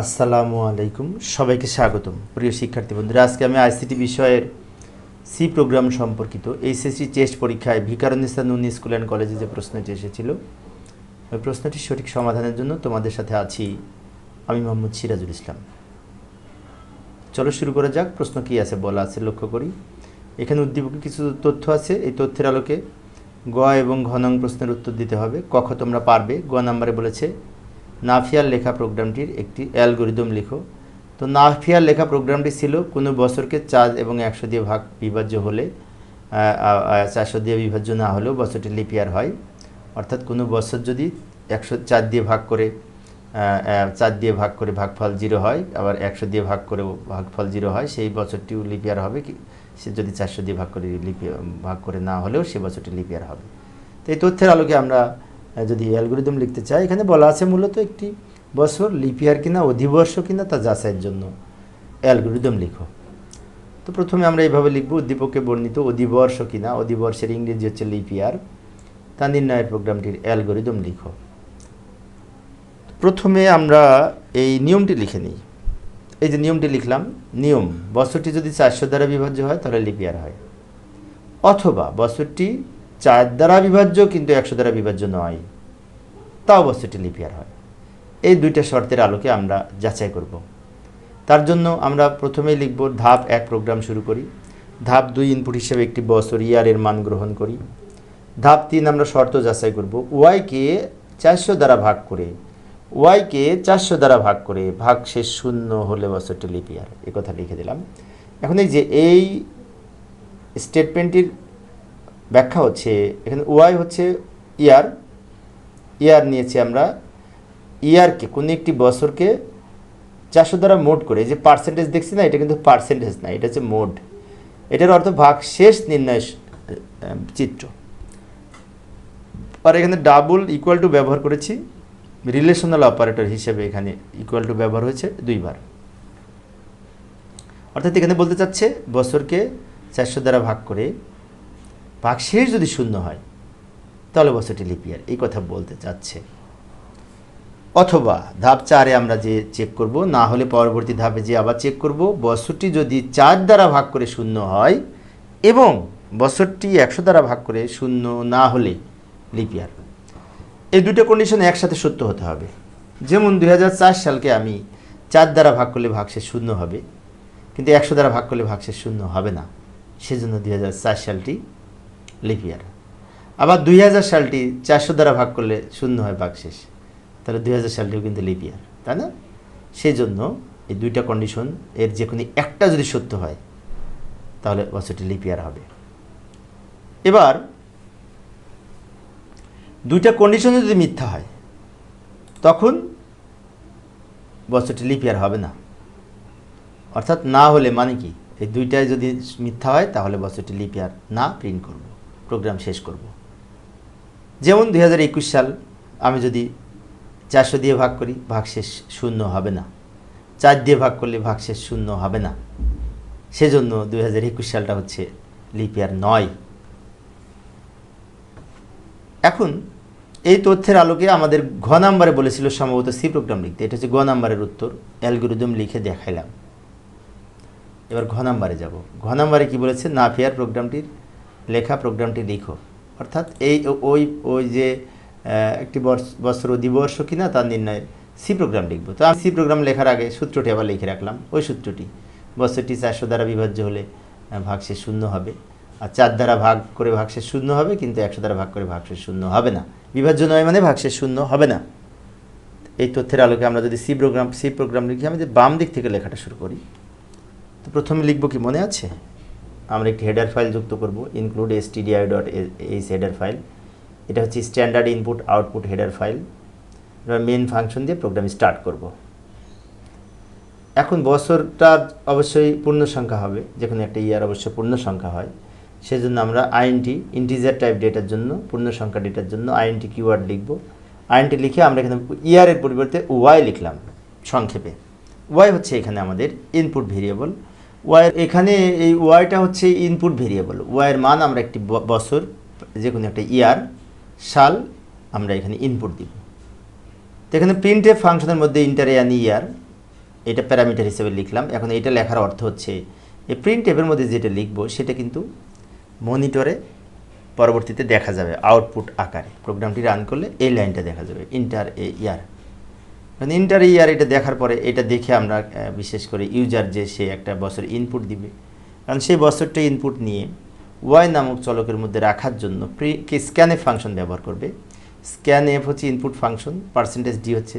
আসসালামু আলাইকুম। সবাইকে স্বাগতম। প্রিয় শিক্ষার্থী বন্ধুরা, আজকে আমি আইসিটি বিষয়ের সি প্রোগ্রাম সম্পর্কিত এইচএসসি টেস্ট পরীক্ষায় ভিকারুন্নিসা নুন স্কুল অ্যান্ড কলেজে যে প্রশ্নটি এসেছিল, ওই প্রশ্নটির সঠিক সমাধানের জন্য তোমাদের সাথে আছি আমি মোহাম্মদ সিরাজুল ইসলাম। চলো শুরু করা যাক, প্রশ্ন কী আছে বলা আছে, লক্ষ্য করি। এখানে উদ্দীপকে কিছু তথ্য আছে, এই তথ্যের আলোকে গ এবং ঘ নং প্রশ্নের উত্তর দিতে হবে। কখ তোমরা পারবে, গ নাম্বারে বলেছে নাফিয়ার লেখা প্রোগ্রামটির একটি অ্যালগোরিদম লিখো। তো নাফিয়ার লেখা প্রোগ্রামটি ছিল কোনো বছরকে চার এবং একশো দিয়ে ভাগ বিভাজ্য হলে চারশো দিয়ে বিভাজ্য না হলেও বছরটি লিপিয়ার হয়। অর্থাৎ কোনো বছর যদি একশো, চার দিয়ে ভাগ করে চার দিয়ে ভাগ করে ভাগফল জিরো হয়, আবার একশো দিয়ে ভাগ করে ভাগফল জিরো হয়, সেই বছরটিও লিপিয়ার হবে কি? সে যদি চারশো দিয়ে ভাগ করে লিপি, ভাগ করে না হলেও সে বছরটি লিপিয়ার হবে। তো এই তথ্যের আলোকে আমরা যদি অ্যালগোরিদম লিখতে চাই এখানে বলা আছে মূলত একটি বছর লিপিয়ার কিনা, অধিবর্ষ কিনা তা যাচাইয়ের জন্য। অ্যালগোরিদম লিখো। তো প্রথমে আমরা এইভাবে লিখব, উদ্দীপকে বর্ণিত অধিবর্ষ কিনা, অধিবর্ষের ইংরেজি হচ্ছে লিপিয়ার তা নির্ণয়ের প্রোগ্রামটির অ্যালগোরিদম লিখো। প্রথমে আমরা এই নিয়মটি লিখে নিই। এই যে নিয়মটি লিখলাম, নিয়ম, বছরটি যদি চারশো দ্বারা বিভাজ্য হয়, তাহলে লিপিয়ার হয়। অথবা বছরটি চার দ্বারা বিভাজ্য কিন্তু একশো দ্বারা বিভাজ্য নয়। তাও বছরটি লিপিয়ার হয়। এই দুইটা শর্তের আলোকে আমরা যাচাই করব। তার জন্য আমরা প্রথমেই লিখব ধাপ এক প্রোগ্রাম শুরু করি। ধাপ দুই ইনপুট হিসেবে একটি বছর ইয়ারের মান গ্রহণ করি। ধাপ তিন আমরা শর্ত যাচাই করব। ওয়াইকে চারশো দ্বারা ভাগ করে ওয়াইকে চারশো দ্বারা ভাগ করে ভাগ শেষ শূন্য হলে বছরটি লিপিয়ার এ কথা লিখে দিলাম। এখন এই যে এই স্টেটমেন্টটির ব্যাখ্যা হচ্ছে, এখানে ওয়াই হচ্ছে ইয়ার ইয়ার নিয়েছি আমরা, ইয়ারকে কোনো একটি বছরকে চারশো দ্বারা মোড করে যে পার্সেন্টেজ দেখছি না, এটা কিন্তু পার্সেন্টেজ না, এটা হচ্ছে মোড এটার অর্থ ভাগ শেষ নির্ণয় চিত্র। আর এখানে ডাবল ইকুয়াল টু ব্যবহার করেছি রিলেশনাল অপারেটর হিসেবে এখানে ইকুয়াল টু ব্যবহার হয়েছে দুইবার। অর্থাৎ এখানে বলতে চাচ্ছে বছরকে চারশো দ্বারা ভাগ করে ভাগ শেষ যদি শূন্য হয়, তাহলে বছরটি লিপিয়ার এই কথা বলতে চাচ্ছে। অথবা ধাপ চারে আমরা যে চেক করব, না হলে পরবর্তী ধাপে যে আবার চেক করব, বছরটি যদি চার দ্বারা ভাগ করে শূন্য হয় এবং বছরটি একশো দ্বারা ভাগ করে শূন্য না হলে লিপিয়ার এই দুটো কন্ডিশন একসাথে সত্য হতে হবে। যেমন দু হাজার চার সালকে আমি চার দ্বারা ভাগ করলে ভাগশেষ শূন্য হবে, কিন্তু একশো দ্বারা ভাগ করলে ভাগশেষ শূন্য হবে না। সেজন্য দুই হাজার চার সালটি লিপিয়ার আবার দুই হাজার সালটি চারশো দ্বারা ভাগ করলে শূন্য হয় ভাগশেষ তাহলে দুই হাজার সালটিও কিন্তু লিপিয়ার তাই না? সেই জন্য এই দুইটা কন্ডিশন এর যে কোনো একটা যদি সত্য হয়, তাহলে বছরটি লিপিয়ার হবে। এবার, দুইটা কন্ডিশন যদি মিথ্যা হয়, তখন বছরটি লিপিয়ার হবে না। অর্থাৎ না হলে মানে কি? এই দুইটাই যদি মিথ্যা হয়, তাহলে বছরটি লিপিয়ার না প্রিন্ট করব। প্রোগ্রাম শেষ করব। যেমন দু হাজার একুশ সাল আমি যদি চারশো দিয়ে ভাগ করি ভাগশেষ শূন্য হবে না। চার দিয়ে ভাগ করলে ভাগশেষ শূন্য হবে না। সেজন্য দুই হাজার একুশ সালটা হচ্ছে লিপিয়ার নয়। এখন এই তথ্যের আলোকে আমাদের ঘ নাম্বারে বলেছিল সম্ভবত সি প্রোগ্রাম লিখতে। এটা হচ্ছে গ নাম্বারের উত্তর। অ্যালগোরিদম লিখে দেখাইলাম। এবার ঘ নাম্বারে যাব। ঘ নাম্বারে কি বলেছে? নাফিয়ার প্রোগ্রামটির লেখা প্রোগ্রামটি লিখো। অর্থাৎ এই ওই ওই যে একটি বর্ষ- বছর অধিবর্ষ কিনা তার নির্ণয়ের সি প্রোগ্রাম লিখব। তো আমি সি প্রোগ্রাম লেখার আগে সূত্রটি আবার লিখে রাখলাম, ওই সূত্রটি। বছরটি চারশো দ্বারা বিভাজ্য হলে ভাগশেষ শূন্য হবে। আর চার দ্বারা ভাগ করে ভাগশেষ শূন্য হবে, কিন্তু একশো দ্বারা ভাগ করে ভাগশেষ শূন্য হবে না। বিভাজ্য নয় মানে ভাগশেষ শূন্য হবে না। এই তথ্যের আলোকে আমরা যদি সি প্রোগ্রাম সি প্রোগ্রাম লিখি, আমি যে বাম দিক থেকে লেখাটা শুরু করি, তো প্রথমে লিখব কি মনে আছে? আমরা একটি হেডার ফাইল যুক্ত করব include S TDI dot H header file এটা হচ্ছে standard input output header file এবার মেন ফাংশন দিয়ে প্রোগ্রাম স্টার্ট করব। এখন বছরটা অবশ্যই পূর্ণ সংখ্যা হবে, যেখানে একটা ইয়ার অবশ্যই পূর্ণ সংখ্যা হয়। সেজন্য আমরা আইএনটি ইন্টিজার টাইপ ডেটার জন্য, পূর্ণ সংখ্যা ডেটার জন্য আইএনটি কিওয়ার্ড লিখব। আইএনটি লিখে আমরা এখানে ইয়ারের পরিবর্তে ওয়াই লিখলাম সংক্ষেপে। ওয়াই হচ্ছে এখানে আমাদের ইনপুট ভেরিয়েবল ওয়াই এখানে এই ওয়াইটা হচ্ছে ইনপুট ভেরিয়েবল ওয়াইয়ের মান আমরা একটি বছর যে কোনো একটা ইয়ার সাল আমরা এখানে ইনপুট দিব। তো এখানে প্রিন্টে ফাংশনের মধ্যে ইন্টার অ্যান ইয়ার এটা প্যারামিটার হিসেবে লিখলাম। এখন এটা লেখার অর্থ হচ্ছে, এই প্রিন্ট মধ্যে যেটা লিখব, সেটা কিন্তু মনিটরে পরবর্তীতে দেখা যাবে আউটপুট আকারে। প্রোগ্রামটি রান করলে এই লাইনটা দেখা যাবে ইন্টার এ ইয়ার ইন্টার ইয়ার এটা দেখার পরে এটা দেখে আমরা বিশেষ করে ইউজার যে সে একটা বছর ইনপুট দিবে। কারণ সেই বছরটা ইনপুট নিয়ে ওয়াই নামক চলকের মধ্যে রাখার জন্য প্রি কি স্ক্যান ফাংশন ব্যবহার করবে। স্ক্যান এফ হচ্ছে ইনপুট ফাংশন পার্সেন্টেজ ডি হচ্ছে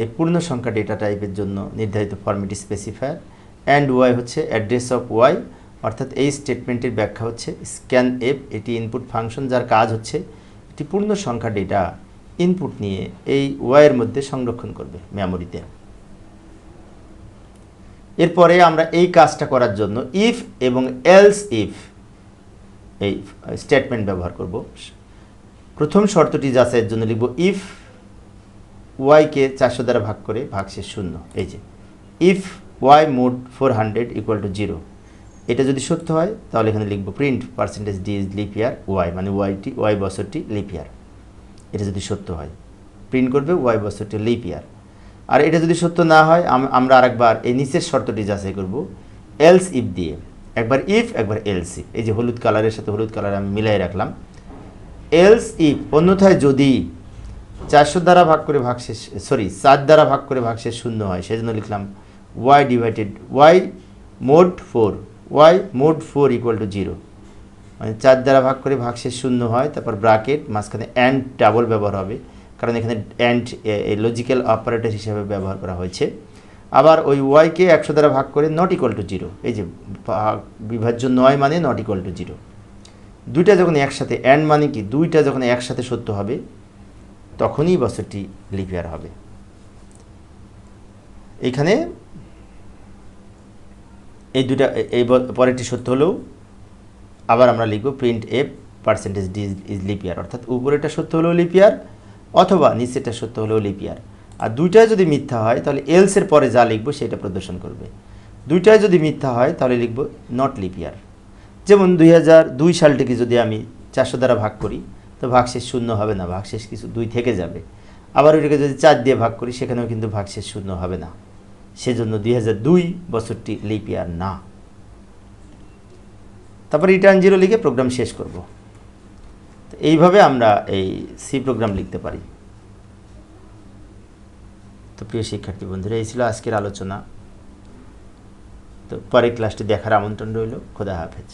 এই পূর্ণ সংখ্যা ডেটা টাইপের জন্য নির্ধারিত ফর্মেট স্পেসিফায়ার অ্যান্ড ওয়াই হচ্ছে অ্যাড্রেস অফ ওয়াই অর্থাৎ এই স্টেটমেন্টের ব্যাখ্যা হচ্ছে স্ক্যান এফ এটি ইনপুট ফাংশন যার কাজ হচ্ছে একটি পূর্ণ সংখ্যা ডেটা ইনপুট নিয়ে এই ওয়াইয়ের মধ্যে সংরক্ষণ করবে মেমোরিতে এরপরে আমরা এই কাজটা করার জন্য ইফ এবং এলস ইফ এই স্টেটমেন্ট ব্যবহার করব। প্রথম শর্তটি যাচাইয়ের জন্য লিখব ইফ ওয়াইকে চারশো দ্বারা ভাগ করে ভাগশেষ শূন্য। এই যে if Y mod four hundred equal to zero এটা যদি সত্য হয়, তাহলে এখানে লিখব print percentage D is leap year Y মানে ওয়াইটি ওয়াই বছরটি লিপ ইয়ার এটা যদি সত্য হয়। প্রিন্ট করবে ওয়াই বছরটি লিপ ইয়ার আর এটা যদি সত্য না হয় আমরা আরেকবার এই নিচের শর্তটি যাচাই করব। এলস ইফ দিয়ে। একবার ইফ একবার এলস ইফ এই যে হলুদ কালারের সাথে হলুদ কালার আমি মিলাই রাখলাম। এলস ইফ অন্যথায় যদি চারশো দ্বারা ভাগ করে ভাগ শেষ সরি চার দ্বারা ভাগ করে ভাগ শেষ শূন্য হয়, সেজন্য লিখলাম Y divided Y mod four Y mod four equal to zero মানে চার দ্বারা ভাগ করে ভাগশেষ শূন্য হয়, তারপর ব্রাকেট মাঝখানে অ্যান্ড ডাবল ব্যবহার হবে, কারণ এখানে অ্যান্ড লজিক্যাল অপারেটর হিসাবে ব্যবহার করা হয়েছে। আবার ওই ওয়াইকে একশো দ্বারা ভাগ করে নট ইকুয়াল টু জিরো এই যে বিভাজ্য নয় মানে নট ইকুয়াল টু জিরো দুইটা যখন একসাথে অ্যান্ড মানে কি? দুইটা যখন একসাথে সত্য হবে, তখনই বছরটি লিপিয়ার হবে। এখানে এই দুটা এই পরেরটি সত্য হলেও আবার আমরা লিখব print F percentage D is leap year অর্থাৎ উপরেটা সত্য হলেও লিপিয়ার অথবা নিচেটা সত্য হলেও লিপিয়ার আর দুইটাই যদি মিথ্যা হয়, তাহলে এলসের পরে যা লিখব সেটা প্রদর্শন করবে। দুইটাই যদি মিথ্যা হয়, তাহলে লিখব নট লিপিয়ার যেমন দুই হাজার দুই সালটিকে যদি আমি চারশো দ্বারা ভাগ করি, তো ভাগশেষ শূন্য হবে না, ভাগশেষ কিছু দুই থেকে যাবে। আবার ওইটাকে যদি চার দিয়ে ভাগ করি, সেখানেও কিন্তু ভাগশেষ শূন্য হবে না। সেজন্য দুই হাজার দুই বছরটি লিপিয়ার না। তারপর রিটার্ন জিরো লিখে প্রোগ্রাম শেষ করব। এইভাবে আমরা এই সি প্রোগ্রাম লিখতে পারি। তো প্রিয় শিক্ষার্থী বন্ধুরা, এই ছিল আজকের আলোচনা। তো পরের ক্লাসটি দেখার আমন্ত্রণ রইল। খোদা হাফেজ।